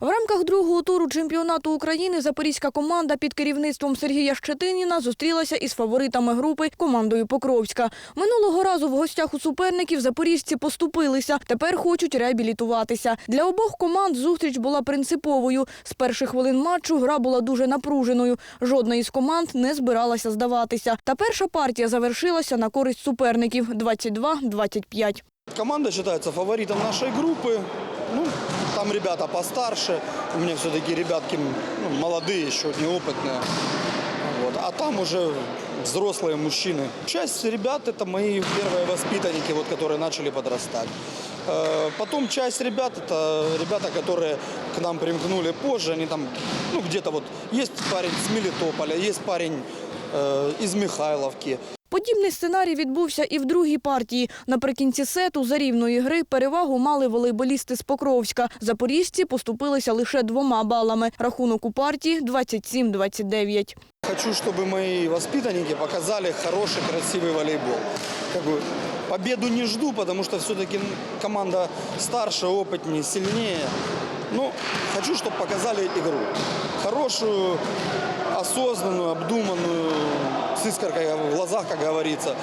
В рамках другого туру чемпіонату України запорізька команда під керівництвом Сергія Щетиніна зустрілася із фаворитами групи командою Покровська. Минулого разу в гостях у суперників запорізьці поступилися. Тепер хочуть реабілітуватися. Для обох команд зустріч була принциповою. З перших хвилин матчу гра була дуже напруженою. Жодна із команд не збиралася здаватися. Та перша партія завершилася на користь суперників 22-25. Команда считается фаворитом нашей группы. Ну, там ребята постарше. У меня все-таки ребятки ну, молодые еще, неопытные. Вот. А там уже взрослые мужчины. Часть ребят это мои первые воспитанники, вот, которые начали подрастать. Э, Потом часть ребят это ребята, которые к нам примкнули позже. Они там, ну, где-то вот есть парень с Мелитополя, есть парень э, из Михайловки. Подібний сценарій відбувся і в другій партії. Наприкінці сету за рівної гри перевагу мали волейболісти з Покровська. Запоріжці поступилися лише двома балами. Рахунок у партії 27-29. Хочу, чтобы мои воспитанники показали хороший, красивый волейбол. Как бы победу не жду, потому что все-таки команда старше, опытнее, сильнее. Но хочу, чтобы показали игру. Хорошую, осознанную, обдуманную, с искоркой в глазах, как говорится,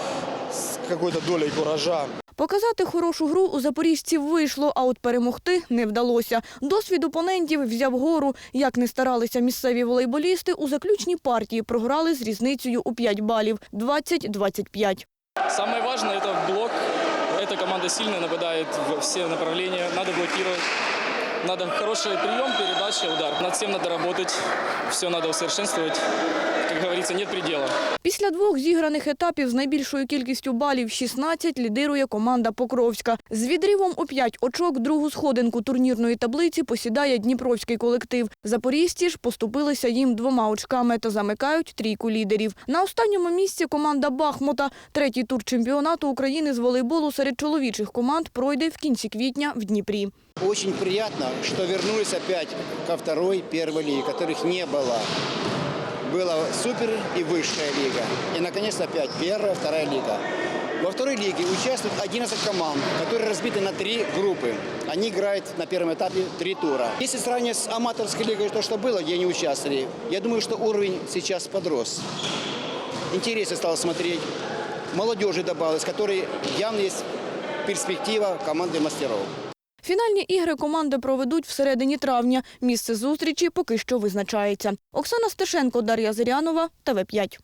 с какой-то долей куража. Показати хорошу гру у запоріжців вийшло, а от перемогти не вдалося. Досвід опонентів взяв гору. Як не старалися місцеві волейболісти, у заключній партії програли з різницею у 5 балів – 20-25. Самое важное – это блок. Эта команда сильная, нападает во все направления. Надо блокировать. Надо хороший прием, передача, удар. Над всем надо работать. Все надо усовершенствовать. Как говорится, нет предела. Після двох зіграних етапів з найбільшою кількістю балів 16 лідирує команда Покровська. З відривом у 5 очок другу сходинку турнірної таблиці посідає дніпровський колектив. Запорізьці ж поступилися їм двома очками та замикають трійку лідерів. На останньому місці команда Бахмута. Третій тур чемпіонату України з волейболу серед чоловічих команд пройде в кінці квітня в Дніпрі. Очень приятно, что вернулись опять ко второй, первой лиге, которых не было. Была супер и высшая лига. И, наконец, опять первая, вторая лига. Во второй лиге участвуют 11 команд, которые разбиты на три группы. Они играют на первом этапе три тура. Если сравнивать с аматорской лигой, то, что было, где они участвовали, я думаю, что уровень сейчас подрос. Интересно стало смотреть. Молодежи добавилось, которой явно есть перспектива команды мастеров. Фінальні ігри команди проведуть всередині травня. Місце зустрічі поки що визначається. Оксана Стешенко, Дар'я Зирянова, ТВ5.